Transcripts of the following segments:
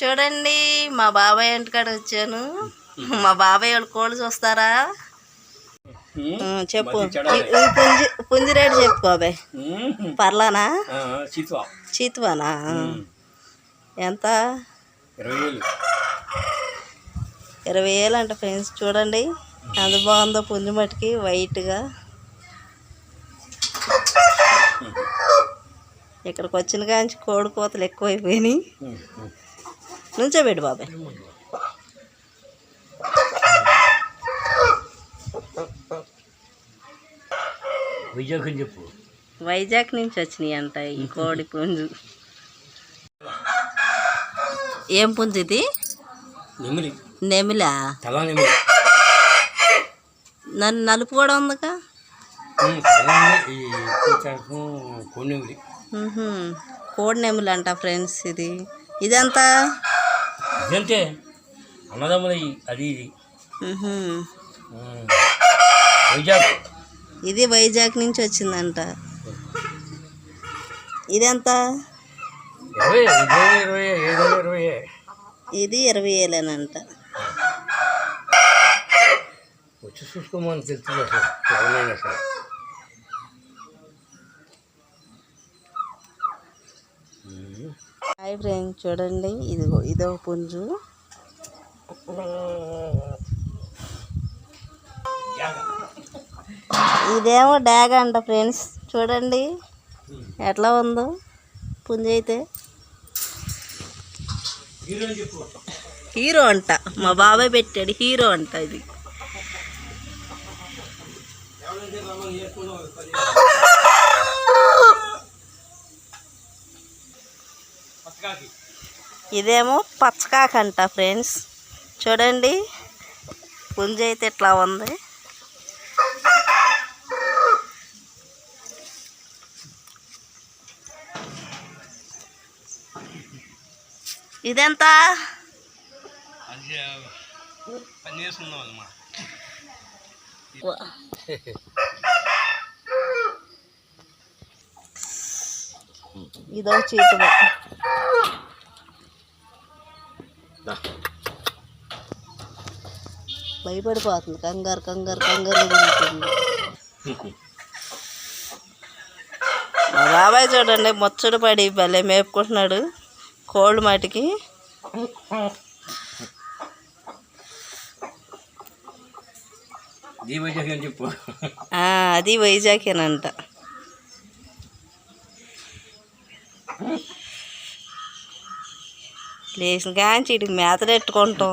చూడండి మా బాబాయ్ ఇంటికాడ వచ్చాను. మా బాబాయ్ వాళ్ళు కోళ్ళు చూస్తారా? చెప్పు. పుంజి పుంజి రేటు చెప్పు బాబాయ్ పర్లానా? చిత్వా. చీతువానా? ఎంత? ఇరవై వేలు. ఇరవై వేలు అంట ఫ్రెండ్స్ చూడండి. ఎంత బాగుందో పుంజి మట్టుకి వైట్గా. ఇక్కడికి వచ్చిన కాంచి కోడి కోతలు ఎక్కువైపోయినాయి నుంచోబెట్టు బాబాయ్ విజయకం చెప్పు. వైజాగ్ నుంచి వచ్చినాయి అంట ఈ కోడి పుంజు. ఏం పుంజు ఇది? నెమిలి. నెమిలా? తలా నెమిలి. నన్ను నలుపు కూడా ఉందిగా. కోడి నెమిలి. అంట ఫ్రెండ్స్ ఇది. ఇదంతా? ఇదంతే అన్నదమ్ముల అది ఇది. వైజాగ్. ఇది వైజాగ్ నుంచి వచ్చిందంట. ఇదెంత? ఇది ఇరవై వేలేనంట వచ్చి చూసుకోమని అసలు ఎవరైనా హాయ్ ఫ్రెండ్స్ చూడండి. ఇదిగో ఇదో పుంజు. ఇదేమో డాగ్ అంట ఫ్రెండ్స్. చూడండి. ఎట్లా ఉందో పుంజు అయితే. హీరో అంట. మా బాబాయ్ పెట్టాడు హీరో అంట ఇది. ఇదేమో పచ్చకాకంట ఫ్రెండ్స్. చూడండి. పుంజ అయితే ఇట్లా ఉంది. ఇదెంత? ఇదో చేతి భయపడిపోతుంది. కంగారు కంగారు కంగారు మా బాబాయ్ చూడండి ముచ్చట పడి భలే మేపుకుంటున్నాడు. కోళ్ళు మాటికి. అది వైజాగేనంట. లేచిన కాంచి ఇటు మేతలెట్టుకుంటాం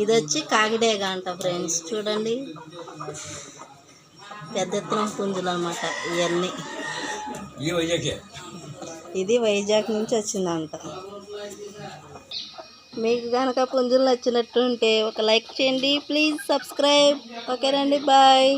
ఇదే వచ్చి కాకిడేగ అంట ఫ్రెండ్స్ చూడండి. పెద్ద ఎత్తున పుంజులు అనమాట ఇవన్నీ ఇది వైజాగ్ నుంచి వచ్చిందంట. మీకు కనుక పుంజులు నచ్చినట్టుంటే ఒక లైక్ చేయండి ప్లీజ్ సబ్స్క్రైబ్. ఓకేనండి బాయ్.